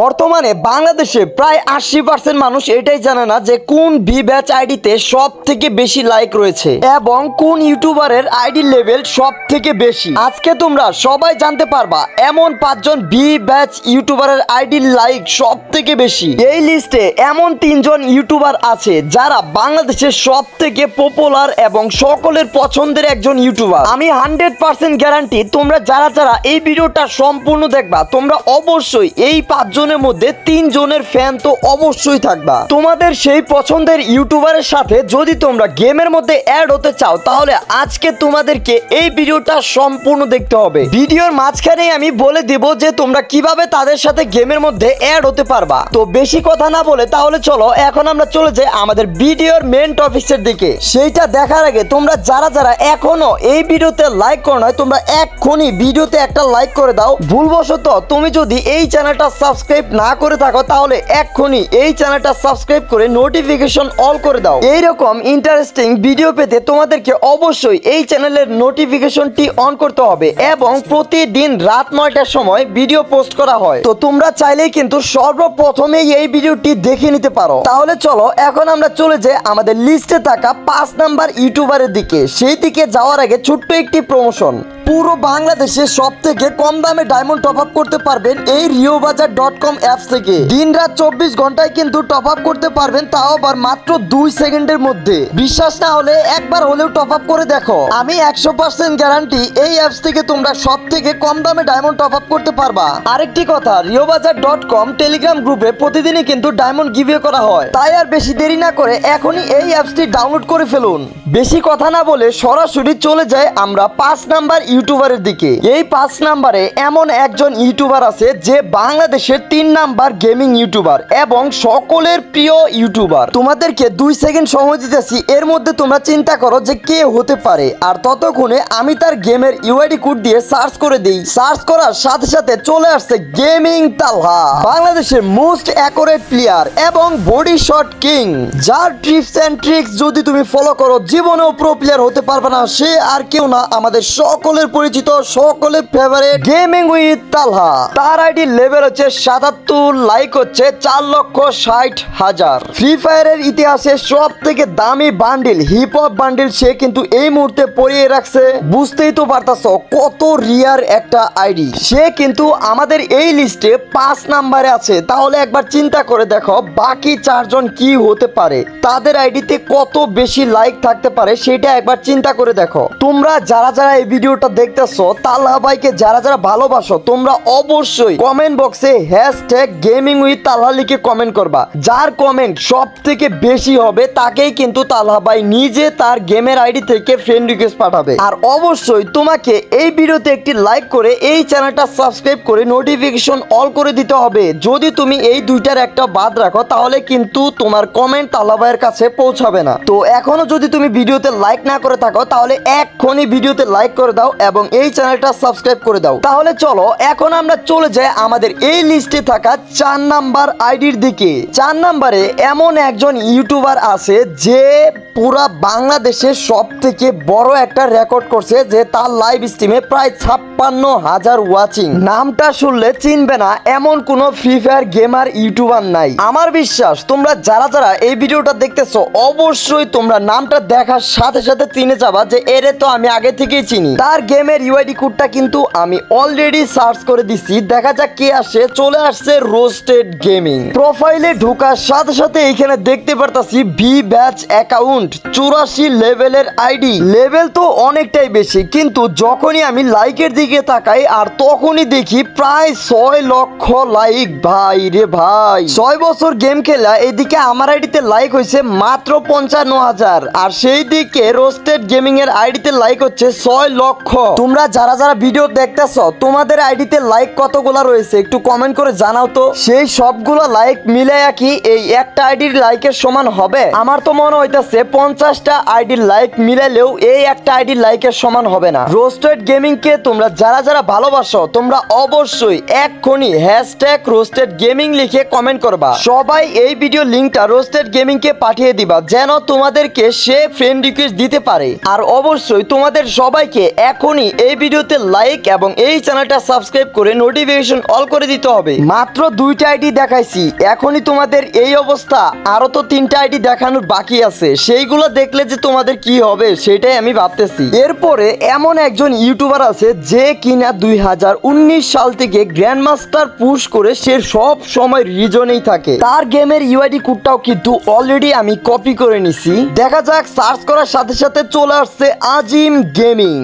বর্তমানে বাংলাদেশে প্রায় আশি পার্সেন্ট মানুষ এটাই জানে না যে কোন ভি ব্যাচ আইডিতে সব থেকে বেশি লাইক রয়েছে এবং কোন ইউটিউবারের আইডি লেভেল সব থেকে বেশি। আজকে তোমরা সবাই জানতে পারবা এমন পাঁচজন ভি ব্যাচ ইউটিউবারের আইডি লাইক সব থেকে বেশি। এই লিস্টে এমন তিনজন ইউটিউবার আছে যারা বাংলাদেশের সব থেকে পপুলার এবং সকলের পছন্দের একজন ইউটিউবার। আমি হান্ড্রেড পার্সেন্ট গ্যারান্টি তোমরা যারা যারা এই ভিডিওটা সম্পূর্ণ দেখবা, তোমরা অবশ্যই এই পাঁচজনের মধ্যে তিনজনের ফ্যান তো অবশ্যই থাকবা। তোমাদের সেই পছন্দের ইউটিউবারের সাথে যদি তোমরা গেমের মধ্যে অ্যাড হতে চাও, তাহলে আজকে তোমাদেরকে এই ভিডিওটা সম্পূর্ণ দেখতে হবে। ভিডিওর মাঝখানেই আমি বলে দিব যে তোমরা কীভাবে তাদের সাথে গেমের মধ্যে অ্যাড হতে পারবা। তো বেশি কথা না বলে তাহলে চলো, এখন আমরা চলে যাই আমাদের ভিডিওর মেন টপিক্সের দিকে। সেইটা দেখার আগে তোমরা যারা যারা এখনও এই ভিডিওতে লাইক করো নয় তোমরা এক্ষুনি ভিডিওতে একটা লাইক করে দাও। ভুলবশত তুমি যদি এই চ্যানেলটা সাবস্ক্রাইব না করে থাকো, তাহলে এক্ষুনি এই চ্যানেলটা সাবস্ক্রাইব করে নোটিফিকেশন অল করে দাও। এইরকম ইন্টারেস্টিং ভিডিও পেতে তোমাদেরকে অবশ্যই এই চ্যানেলের নোটিফিকেশনটি অন করতে হবে এবং প্রতিদিন রাত নয়টার সময় ভিডিও পোস্ট করা হয়। তো তোমরা চাইলেই কিন্তু সর্বপ্রথমেই এই ভিডিওটি দেখে নিতে পারো। তাহলে চলো, এখন আমরা চলে যাই আমাদের লিস্টে থাকা পাঁচ নাম্বার ইউটিউবারের দিকে। সেই দিকে যাওয়ার আগে ছোট্ট একটি প্রমোশন পুরো বাংলাদেশে সব থেকে কম দামে ডায়মন্ড টপ আপ করতে পারবেন এই রিও বাজার ডট কম অ্যাপস থেকে। দিন রাত চব্বিশ ঘন্টায় কিন্তু টপ আপ করতে পারবেন, তাও আবার মাত্র দুই সেকেন্ডের মধ্যে। বিশ্বাস না হলে একবার হলেও টপ আপ করে দেখো। আমি একশো পার্সেন্ট গ্যারান্টি এই অ্যাপস থেকে তোমরা সব থেকে কম দামে ডায়মন্ড টপ আপ করতে পারবা। আরেকটি কথা রিও বাজার ডট কম টেলিগ্রাম গ্রুপে প্রতিদিনই কিন্তু ডায়মন্ড গিভে করা হয়। তাই আর বেশি দেরি না করে এখনই এই অ্যাপসটি ডাউনলোড করে ফেলুন। বেশি কথা না বলে সরাসরি চলে যায় আমরা পাঁচ নাম্বার ইউটিউবারের দিকে। এই পাঁচ নাম্বারে এমন একজন ইউটিউবার আছে যে বাংলাদেশের তিন নাম্বার গেমিং ইউটিউবার এবং সকলের প্রিয় ইউটিউবার। তোমাদেরকে দুই সেকেন্ড সময় দিতেছি, এর মধ্যে তোমরা চিন্তা করো যে কে হতে পারে। আর ততক্ষণে আমি তার গেমের ইউআইডি কোড দিয়ে সার্চ করে দিই। সার্চ করার সাথে সাথে চলে আসছে গেমিং তালহা। বাংলাদেশের মোস্ট অ্যাকোরেট প্লেয়ার এবং বডি শট কিং। যার ট্রিপস এন্ড ট্রিক্স যদি তুমি ফলো করো, জীবনেও প্রো প্লেয়ার হতে পারবে না। সে আর কেউ না, আমাদের সকলের পরিচিত সকলের ফেভারিট গেমিং উইথ তালহা। তার আইডি লেভেল হচ্ছে সাতাত্তর লাইক হচ্ছে চার লক্ষ ষাট হাজার। ফ্রি ফায়ারের ইতিহাসে সব থেকে দামি বান্ডিল হিপ হপ বান্ডিল সে কিন্তু এই মুহূর্তে পরিয়ে রাখছে। বুঝতেই তো পারতাছ কত রিয়ার একটা আইডি। সে কিন্তু আমাদের এই লিস্টে পাঁচ নাম্বারে আছে। তাহলে একবার চিন্তা করে দেখো বাকি চারজন কি হতে পারে। তাদের আইডিতে কত বেশি লাইক থাকতে পারে সেটা একবার চিন্তা করে দেখো। তোমরা যারা যারা এই ভিডিওটা দেখতেছো তাল্লাহ ভাইকে যারা যারা ভালোবাসো, তোমরা অবশ্যই কমেন্ট বক্সে হ্যাশট্যাগ গেমিং উইথ তাল্লাহ লিখে কমেন্ট করবা। যার কমেন্ট সব থেকে বেশি হবে, তাকেই কিন্তু তাল্লাহ ভাই নিজে তার গেমের আইডি থেকে ফ্রেন্ড রিকোয়েস্ট পাঠাবে। আর অবশ্যই তোমাকে এই ভিডিওতে একটি লাইক করে এই চ্যানেলটা সাবস্ক্রাইব করে নোটিফিকেশন অল করে দিতে হবে। যদি তুমি এই দুইটার একটা বাদ রাখো, তাহলে কিন্তু তোমার কমেন্ট তাল্লাহ ভাইয়ের কাছে পৌঁছাবে না। তো এখনও যদি তুমি ভিডিওতে লাইক না করে থাকো, তাহলে এক্ষুনি ভিডিওতে লাইক করে দাও এবং এই চ্যানেলটা সাবস্ক্রাইব করে দাও। তাহলে চলো, এখন আমরা চলে যাই আমাদের এই লিস্টে থাকা চার নাম্বার আইডির দিকে। চার নাম্বারে এমন একজন ইউটিউবার আছে যে পুরা বাংলাদেশের সব থেকে বড় একটা রেকর্ড করছে যে তার লাইভ স্ট্রিমে প্রায় ছাপ্পান্ন হাজার ওয়াচিং। নামটা শুনলে চিনবে না, এমন কোন ফ্রি ফায়ার গেমার ইউটিউবার নাই। আমার বিশ্বাস, তোমরা যারা যারা এই ভিডিওটা দেখতেছো, অবশ্যই তোমরা নামটা দেখার সাথে সাথে চিনে যাবা যে এরে তো আমি আগে থেকেই চিনি। তার গেমের ইউআইডি কোডটা কিন্তু আমি অলরেডি সার্চ করে দিছি। দেখা যাক কে আসে। চলে আসছে রোস্টেড গেমিং প্রোফাইলে ঢোকার সাথে সাথে এখানে দেখতে পারতাছি ভি ব্যাচ অ্যাকাউন্ট চুরাশি লেভেলের আইডি লেভেল তো অনেকটাই বেশি, কিন্তু যখনই আমি লাইকের দিকে তাকাই, আর তখনই দেখি প্রায় ছয় লক্ষ লাইক ভাই রে ভাই। ছয় বছর গেম খেলা, এদিকে আমার আইডিতে লাইক হয়েছে মাত্র পঞ্চান্ন হাজার। আর সেই দিকে রোস্টেড গেমিং এর আইডিতে লাইক হচ্ছে ছয় লক্ষ তোমরা যারা যারা ভিডিও দেখতেছ, তোমাদের আইডিতে লাইক কতগুলা রয়েছে একটু কমেন্ট করে জানাও তো। সেই সবগুলো লাইক মিলে কি এই একটা আইডির লাইকের সমান হবে? আমার তো মনে হইতাছে পঞ্চাশটা আইডির লাইক মিলাইলেও এই একটা আইডির লাইকের সমান হবে না। রোস্টেড গেমিং কে তোমরা যারা যারা ভালোবাসো, তোমরা অবশ্যই এক্ষুনি হ্যাশট্যাগ রোস্টেড গেমিং লিখে কমেন্ট করবা। সবাই এই ভিডিও লিঙ্কটা রোস্টেড গেমিং কে পাঠিয়ে দিবা, যেন তোমাদেরকে সে ফ্রেন্ড রিকোয়েস্ট দিতে পারে। আর অবশ্যই তোমাদের সবাইকে এখন এখনই এই ভিডিওতে লাইক এবং এই চ্যানেলটা সাবস্ক্রাইব করে নোটিফিকেশন অল করে দিতে হবে। মাত্র দুইটা আইডি দেখাইছি। এখনই তোমাদের এই অবস্থা। আরও তো তিনটা আইডি দেখানোর বাকি আছে। সেইগুলো দেখলে যে তোমাদের কি হবে, সেটাই আমি ভাবতেছি। এরপরে এমন একজন ইউটিউবার আছে যে কিনা দুই হাজার উনিশ সাল থেকে গ্র্যান্ড মাস্টার পুশ করে সে সব সময় রিজনেই থাকে। তার গেমের ইউআইডি কোডটাও কিন্তু অলরেডি আমি কপি করে নিছি। দেখা যাক সার্চ করার সাথে সাথে চলে আসছে আজিম গেমিং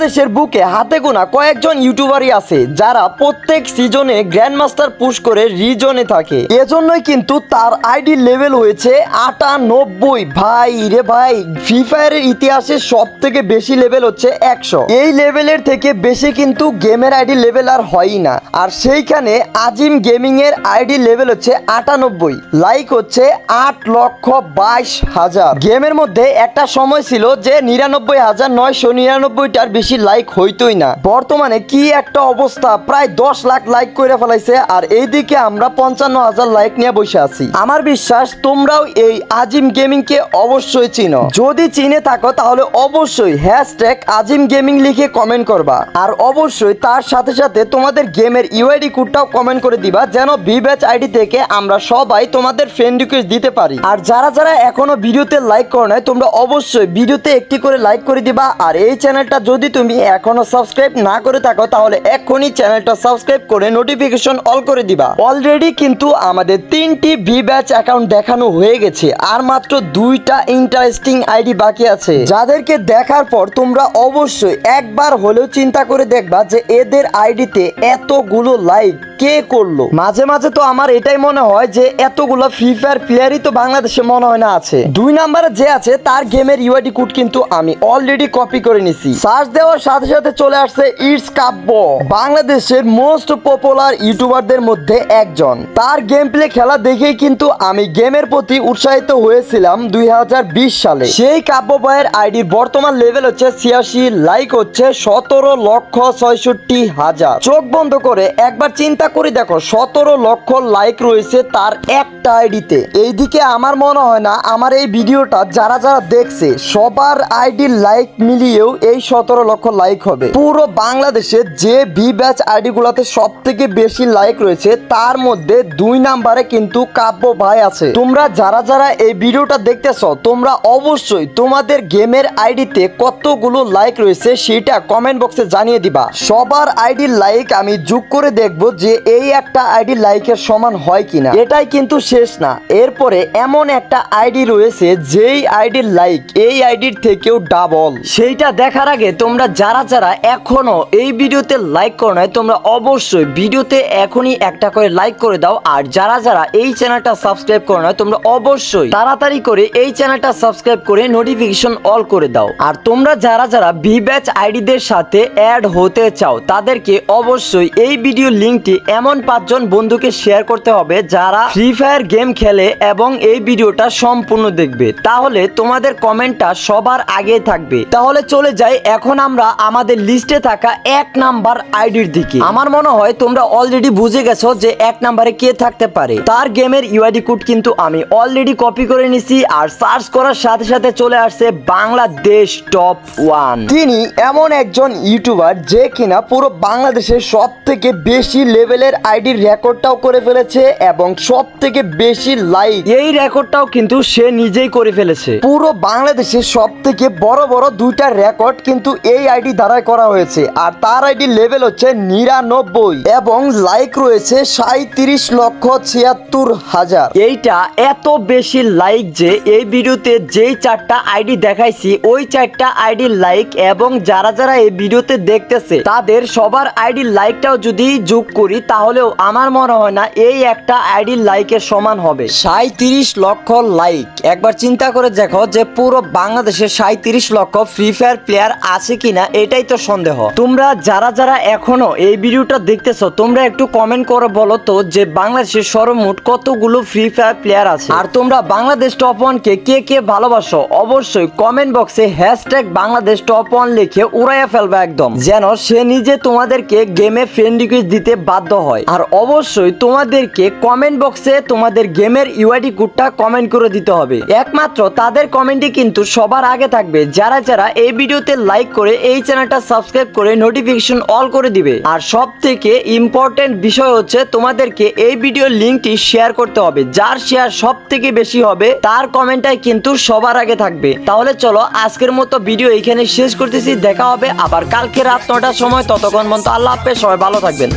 বাংলাদেশের বুকে হাতে গোনা কয়েকজন ইউটিউবারই আছে, যারা প্রত্যেক সিজনে গ্র্যান্ড মাস্টার পুশ করে রিজনে থাকে। এজন্যই কিন্তু তার আইডি লেভেল হয়েছে আটানব্বই। ভাই রে ভাই ফ্রি ফায়ারের ইতিহাসে সব থেকে বেশি লেভেল হচ্ছে একশো। এই লেভেলের থেকে বেশি কিন্তু গেমের আইডি লেভেল আর হয়ই না। আর সেইখানে আজিম গেমিং এর আইডি লেভেল হচ্ছে আটানব্বই। লাইক হচ্ছে আট লক্ষ বাইশ হাজার। গেমের মধ্যে একটা সময় ছিল যে নিরানব্বই হাজার নয়শো নিরানব্বইটার বেশি লাইক হইতোই না। বর্তমানে কি একটা অবস্থা, প্রায় দশ লাখ লাইক করে ফেলাইছে আর এইদিকে আমরা পঞ্চান্ন হাজার লাইক নিয়ে বসে আছি। আমার বিশ্বাস, তোমরাও এই আজিম গেমিং কে অবশ্যই চিনো। যদি চিনে থাকো, তাহলে অবশ্যই হ্যাশট্যাগ আজিম গেমিং লিখে কমেন্ট করবা। আর অবশ্যই তার সাথে সাথে তোমাদের গেমের ইউআইডি কোডটাও কমেন্ট করে দিবা, যেন বি ব্যাচ আইডি থেকে আমরা সবাই তোমাদের ফ্রেন্ড রিকোয়েস্ট দিতে পারি। আর যারা যারা এখনও ভিডিওতে লাইক করো নাই, তোমরা অবশ্যই ভিডিওতে একটি করে লাইক করে দিবা। আর এই চ্যানেলটা যদি তুমি এখনও সাবস্ক্রাইব না করে থাকো, তাহলে এখনই চ্যানেলটা সাবস্ক্রাইব করে নোটিফিকেশন অল করে দিবা। অলরেডি কিন্তু আমাদের তিনটি ভি ব্যাচ অ্যাকাউন্ট দেখানো হয়ে গেছে, আর মাত্র দুইটা ইন্টারেস্টিং আইডি বাকি আছে। যাদেরকে দেখার পর তোমরা অবশ্যই একবার হলেও চিন্তা করে দেখবা যে এদের আইডিতে এতগুলো লাইক কে করল? মাঝে মাঝে তো আমার এটাই মনে হয় যে এতগুলো ফ্রি ফায়ার প্লেয়ারই তো বাংলাদেশে মনে হয় না আছে। দুই নাম্বারে যে আছে, তার গেমের ইউআইডি কোড কিন্তু আমি অলরেডি কপি করে নিছি। সার্চ দেওয়ার সাথে সাথে চলে আসছে ইটস কাব্য বাংলাদেশের মোস্ট পপুলার ইউটিউবারদের মধ্যে একজন। তার গেম প্লে খেলা দেখেই কিন্তু আমি গেমের প্রতি উৎসাহিত হয়েছিলাম দুই হাজার বিশ সালে। সেই কাব্য ভাইয়ের আইডির বর্তমান লেভেল হচ্ছে ছিয়াশি লাইক হচ্ছে সতেরো লক্ষ ছয়ষট্টি হাজার। চোখ বন্ধ করে একবার চিন্তা করে, দেখো, সতেরো লক্ষ লাইক রয়েছে তার একটা আইডিতে। এইদিকে আমার মনে হয় না, আমার এই ভিডিওটা যারা যারা দেখছে, সবার আইডি লাইক মিলিয়েও এই সতেরো লক্ষ লাইক হবে। পুরো বাংলাদেশে যে ভি ব্যাচ আইডি গুলাতে সব থেকে বেশি লাইক রয়েছে, তার মধ্যে দুই নাম্বারে কিন্তু কাব্য ভাই আছে। তোমরা যারা যারা এই ভিডিওটা দেখতেছ, তোমরা অবশ্যই তোমাদের গেমের আইডিতে কতগুলো লাইক রয়েছে, সেটা কমেন্ট বক্সে জানিয়ে দিবা। সবার আইডির লাইক আমি যোগ করে দেখব যে এই একটা আইডি লাইকের সমান হয় কিনা, এটাই কিন্তু শেষ না। এরপরে এমন একটা আইডি রয়েছে যেই আইডির লাইক এই আইডির থেকেও ডাবল সেইটা দেখার আগে তোমরা যারা যারা এখনও এই ভিডিওতে লাইক করো নাই, তোমরা অবশ্যই ভিডিওতে এখনই একটা করে লাইক করে দাও। আর যারা যারা এই চ্যানেলটা সাবস্ক্রাইব করো না তোমরা অবশ্যই তাড়াতাড়ি করে এই চ্যানেলটা সাবস্ক্রাইব করে নোটিফিকেশন অল করে দাও। আর তোমরা যারা যারা ভি ব্যাচ আইডিদের সাথে অ্যাড হতে চাও, তাদেরকে অবশ্যই এই ভিডিও লিঙ্কটি এমন পাঁচজন বন্ধুকে শেয়ার করতে হবে যারা ফ্রি ফায়ার গেম খেলে এবং এই ভিডিওটা সম্পূর্ণ দেখবে। তাহলে তোমাদের কমেন্টটা সবার আগে থাকবে। তাহলে চলে যাই, এখন আমরা আমাদের লিস্টে থাকা এক নাম্বার আইডির দিকে। আমার মনে হয় তোমরা অলরেডি বুঝে গেছো যে এক নাম্বারে কে থাকতে পারে। তার গেমের ইউআইডি কোড কিন্তু আমি অলরেডি কপি করে নিছি আর সার্চ করার সাথে সাথে চলে আসছে বাংলাদেশ টপ ওয়ান তিনি এমন একজন ইউটিউবার যে কিনা পুরো বাংলাদেশের সব থেকে বেশি লেভেলের আইডির রেকর্ডটাও করে ফেলেছে এবং সব থেকে বেশি লাইক এই রেকর্ডটাও কিন্তু সে নিজেই করে ফেলেছে। পুরো বাংলাদেশের সব থেকে বড় বড় দুইটা রেকর্ড কিন্তু এই আইডি দ্বারাই করা হয়েছে। আর তার আইডি লেভেল হচ্ছে নিরানব্বই এবং লাইক রয়েছে সাঁত্রিশ লক্ষ ছিয়াত্তর হাজার। এইটা এত বেশি লাইক যে এই ভিডিওতে যেই চারটা আইডি দেখাইছি ওই চারটা আইডি লাইক এবং যারা যারা এই ভিডিওতে দেখতেছে তাদের সবার আইডি লাইকটাও যদি যোগ করি তাহলেও আমার মনে হয় না এই একটা আইডি লাইকের সমান হবে। সাঁত্রিশ লক্ষ লাইক। একবার চিন্তা করে দেখো যে পুরো বাংলাদেশে সাঁত্রিশ লক্ষ ফ্রি ফায়ার প্লেয়ার আছে কিনা, এটাই তো সন্দেহ। তোমরা যারা যারা এখনও এই ভিডিওটা দেখতেছো, তোমরা একটু কমেন্ট করে বলো তো যে বাংলাদেশের সর্বমোট কতগুলো ফ্রি ফায়ার প্লেয়ার আছে? আর তোমরা বাংলাদেশ টপ ওয়ানকে কে কে ভালোবাসো, অবশ্যই কমেন্ট বক্সে হ্যাশট্যাগ বাংলাদেশ টপ ওয়ান লিখে উড়াইয়া ফেলবে একদম। যেন সে নিজে তোমাদেরকে গেমে ফ্রেন্ড রিকোয়েস্ট দিতে বাধ্য বাধ্য হয়। আর অবশ্যই তোমাদেরকে কমেন্ট বক্সে তোমাদের গেমের ইউআইডি কোডটা কমেন্ট করে দিতে হবে। একমাত্র তাদের কমেন্টই কিন্তু সবার আগে থাকবে। যারা যারা এই ভিডিওতে লাইক করে এই চ্যানেলটা সাবস্ক্রাইব করে নোটিফিকেশন অল করে দিবে। আর সব থেকে ইম্পর্টেন্ট বিষয় হচ্ছে তোমাদেরকে এই ভিডিও লিঙ্কটি শেয়ার করতে হবে। যার শেয়ার সব থেকে বেশি হবে, তার কমেন্টটাই কিন্তু সবার আগে থাকবে। তাহলে চলো আজকের মতো ভিডিও এখানে শেষ করতেছি। দেখা হবে আবার কালকে রাত নটার সময়। ততক্ষণ পর্যন্ত আল্লাহ হাফেজ। সবাই ভালো থাকবেন।